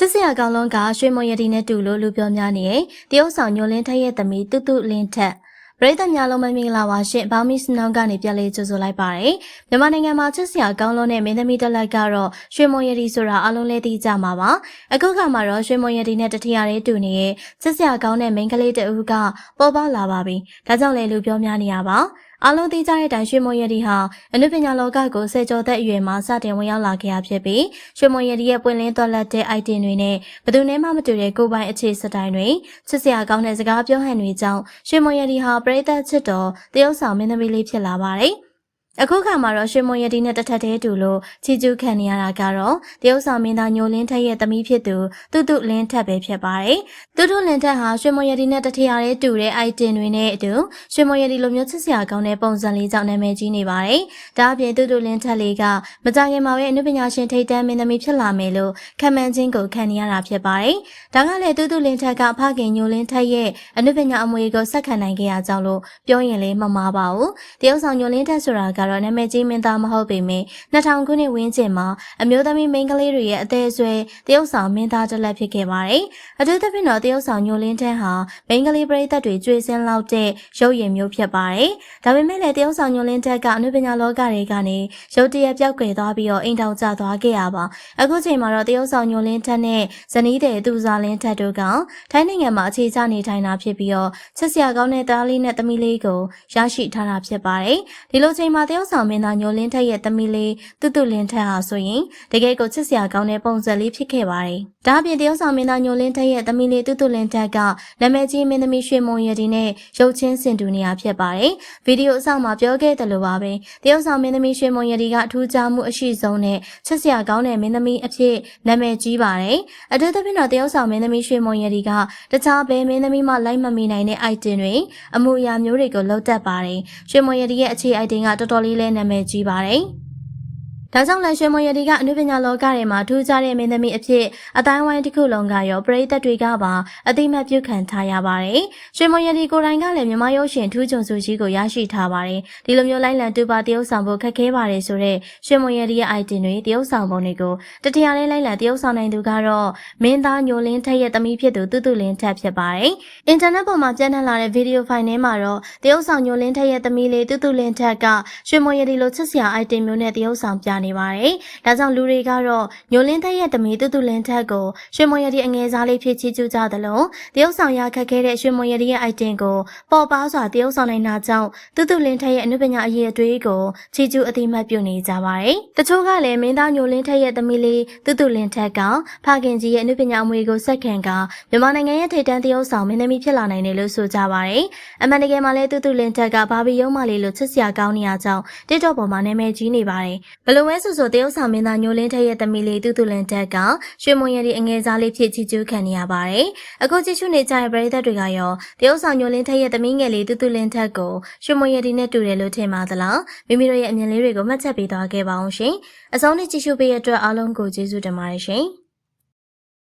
ချစ်စရာကောင်းလုံးကရွှေမွန်ရတီနဲ့တူလို့လူပြောများနေရဲ့တရုတ်ဆောင်ညိုလင်းထက်ရဲ့သမီးတူတူလင်းထက်ပရိသတ်များလုံးမင်္ဂလာပါရှင်ဘောင်မီစနောင်းကနေပြန်လေးကြိုဆိုလိုက်ပါတယ်မြန်မာနိုင်ငံမှာချစ်စရာကောင်းလုံးနဲ့မင်းသမီးတက်လက်ကတော့ရွှေမွန်ရတီဆိုတာအလုံးလဲသိကြမှာပါအခုခါမှာတော့ရွှေမွန်ရတီနဲ့တထရလေးတူနေရဲ့ချစ်စရာကောင်းတဲ့မိန်းကလေးတဦးကပေါ်ပေါက်လာပါပြီဒါကြောင့်လေလူပြောများနေရပါအလုံးသိကြတဲ့အတိုင်းရွှေမွန်ရတီဟာအနုပညာလောကကိုဆယ်ကျော်သက်အရွယ်မှာစတင်ဝင်ရောက်လာခဲ့ရဖြစ်ပြီးရွှေမွန်ရတီရဲ့ပွင့်လင်းတော်လက်တဲ့ item တွေနဲ့ဘယ်သူနဲ့မှမတူတဲ့ကိုယ်ပိုင်အခြေစတိုင်တွေချစ်စရာကောင်းတဲ့စကားပြောဟန်တွေကြောင့်ရွှေမွန်ရတီဟာပရိသတ်ချစ်တော်တရုတ်ဆောင်မင်းသမီးလေးဖြစ်လာပါတယ်။ အခုခါမှာတော့ရွှေမွန်ရတီနဲ့တထက်သေးတူလို့ချီကျူးခံနေရတာကတော့တရုတ်ဆောင်မင်းသားညိုလင်းထက်ရဲ့သမီးဖြစ်သူတူတူလင်းထက်ပဲဖြစ်ပါတယ်။တူတူလင်းထက်ဟာရွှေမွန်ရတီနဲ့တထရတဲ့တူတဲ့ item တွေနဲ့အတူရွှေမွန်ရတီလိုမျိုးချစ်စရာကောင်းတဲ့ပုံစံလေးကြောင့်နာမည်ကြီးနေပါတယ်။ဒါအပြင်တူတူလင်းထက်လေးကမကြခင်မှာပဲအနုပညာရှင်ထိတ်တန်းမင်းသမီးဖြစ်လာမယ်လို့ခံမှန်းခြင်းကိုခံနေရတာဖြစ်ပါတယ်။ဒါကလည်းတူတူလင်းထက်ကဖခင်ညိုလင်းထက်ရဲ့အနုပညာအမွေကိုဆက်ခံနိုင်ခဲ့ရကြောင်းလို့ပြောရင်လည်းမမှားပါဘူး။တရုတ်ဆောင်ညိုလင်းထက်ဆိုတာကတော့နာမည်ကြီးမင်းသားမဟုတ်ပေမယ့်2000ခုနှစ်ဝန်းကျင်မှာအမျိုးသမီးမိန်းကလေးတွေရဲ့အသေးအဆွဲတရုတ်ဆောင်မင်းသားတစ်လက်ဖြစ်ခဲ့ပါတယ်။အထူးသဖြင့်တော့တရုတ်ဆောင်ညိုလင်းထက်ဟာမိန်းကလေးပရိသတ်တွေကြွေစင်းလောက်တဲ့ရုပ်ရည်မျိုးဖြစ်ပါတယ်။ဒါပေမဲ့လည်းတရုတ်ဆောင်ညိုလင်းထက်ကအနုပညာလောကတွေကနေရုပ်တရက်ပြောက်ကွယ်သွားပြီးတော့အိမ်တောင်ကျသွားခဲ့ရပါ။အခုချိန်မှာတော့တရုတ်ဆောင်ညိုလင်းထက်နဲ့ဇနီးတဲ့သူစားလင်းထက်တို့ကထိုင်းနိုင်ငံမှာအခြေချနေထိုင်တာဖြစ်ပြီးတော့ချစ်စရာကောင်းတဲ့သားလေးနဲ့သမီးလေးကိုရရှိထားတာဖြစ်ပါတယ်။ဒီလိုချိန်မှာတရုတ်ဆောင်မင်းသားညိုလင်းထက်ရဲ့သမီးလေးတူတူလင်းထက်ဟာဆိုရင်တကယ်ကိုချစ်စရာကောင်းတဲ့ပုံစံလေးဖြစ်ခဲ့ပါတယ်။ဒါအပြင်တရုတ်ဆောင်မင်းသားညိုလင်းထက်ရဲ့သမီးလေးတူတူလင်းထက်ကနာမည်ကြီးမင်းသမီးရွှေမုံရည်နဲ့ရုပ်ချင်းစင်တူနေရဖြစ်ပါတယ်။ဗီဒီယိုအစမှာပြောခဲ့တယ်လို့ပါပဲ။တရုတ်ဆောင်မင်းသမီးရွှေမုံရည်ကအထူးခြားမှုအရှိဆုံးနဲ့ချစ်စရာကောင်းတဲ့မင်းသမီးအဖြစ်နာမည်ကြီးပါတယ်။အထူးသဖြင့်တော့တရုတ်ဆောင်မင်းသမီးရွှေမုံရည်ကတခြားဘယ်မင်းသမီးမှလိုက်မမီနိုင်တဲ့ item တွေအမှုအရာမျိုးတွေကိုလောက်တတ်ပါတယ်။ရွှေမုံရည်ရဲ့အခြေ item ကတော်တော်လေးလဲနာမည်ကြီးပါတယ်။ ဒါကြောင့်လည်းရွှေမွန်ရတီကအနုပညာလောကထဲမှာထူးခြားတဲ့မင်းသမီးအဖြစ်အတိုင်းဝိုင်းတစ်ခုလုံးကရောပရိသတ်တွေကပါအတိမတ်ပြုခံထားရပါတယ်။ရွှေမွန်ရတီကိုယ်တိုင်ကလည်းမြမရုပ်ရှင်ထူးချွန်စုကြီးကိုရရှိထားပါတယ်။ဒီလိုမျိုးလိုက်လံတူပါတရုပ်ဆောင်ဖို့ခက်ခဲပါတယ်ဆိုတော့ရွှေမွန်ရတီရဲ့ item တွေတရုပ်ဆောင်ပုံတွေကိုတတိယလေးလိုက်လံတရုပ်ဆောင်နိုင်သူကတော့မင်းသားညိုလင်းထက်ရဲ့သမီးဖြစ်သူတူတူလင်းထက်ဖြစ်ပါတယ်။အင်တာနက်ပေါ်မှာပြန့်နှံ့လာတဲ့ဗီဒီယိုဖိုင်ထဲမှာတော့တရုပ်ဆောင်ညိုလင်းထက်ရဲ့သမီးလေးတူတူလင်းထက်ကရွှေမွန်ရတီလိုချစ်စရာ item မျိုးနဲ့တရုပ်ဆောင်ပြနေပါတယ်။ဒါကြောင့်လူတွေကတော့ညိုလင်းသက်ရဲ့သမီးတူတူလင်းထက်ကိုရွှေမွန်ရည်အငယ်စားလေးဖြစ်ချီးကျူးကြသလိုတရုတ်ဆောင်ရခက်ခဲတဲ့ရွှေမွန်ရည်ရဲ့ item ကိုပေါ်ပါစွာတရုတ်ဆောင်နိုင်တာကြောင့်တူတူလင်းထက်ရဲ့အနုပညာအရေးအသွေးကိုချီးကျူးအတိမတ်ပြုနေကြပါတယ်။တချို့ကလည်းမင်းသားညိုလင်းထက်ရဲ့သမီးလေးတူတူလင်းထက်ကဖခင်ကြီးရဲ့အနုပညာအမွေကိုဆက်ခံကမြန်မာနိုင်ငံရဲ့ထိပ်တန်းတရုတ်ဆောင်မင်းသမီးဖြစ်လာနိုင်တယ်လို့ဆိုကြပါတယ်။အမှန်တကယ်မှလည်းတူတူလင်းထက်ကဘာဘီယုံမလေးလိုချစ်စရာကောင်းနေရကြောင်းတစ်တော့ပေါ်မှာနာမည်ကြီးနေပါတယ်။ဘလို့ဝဲဆိုဆိုတရုတ်ဆောင်မင်းသားညိုလင်းထက်ရဲ့သမီးလေးတူတူလန်တက်ကရွှေမွန်ရည်အငယ်စားလေးဖြစ်ချီကျူးခံနေရပါတယ်။အခုကြည့်ရှုနေကြတဲ့ပရိသတ်တွေကရောတရုတ်ဆောင်ညိုလင်းထက်ရဲ့သမီးငယ်လေးတူတူလန်တက်ကိုရွှေမွန်ရည်နဲ့တူတယ်လို့ထင်ပါသလား။မိမိတို့ရဲ့အမြင်လေးတွေကိုမှတ်ချက်ပေးသွားခဲ့ပါအောင်ရှင်။အဆုံးနဲ့ကြည့်ရှုပေးရတဲ့အတွက်အားလုံးကိုကျေးဇူးတင်ပါတယ်ရှင်။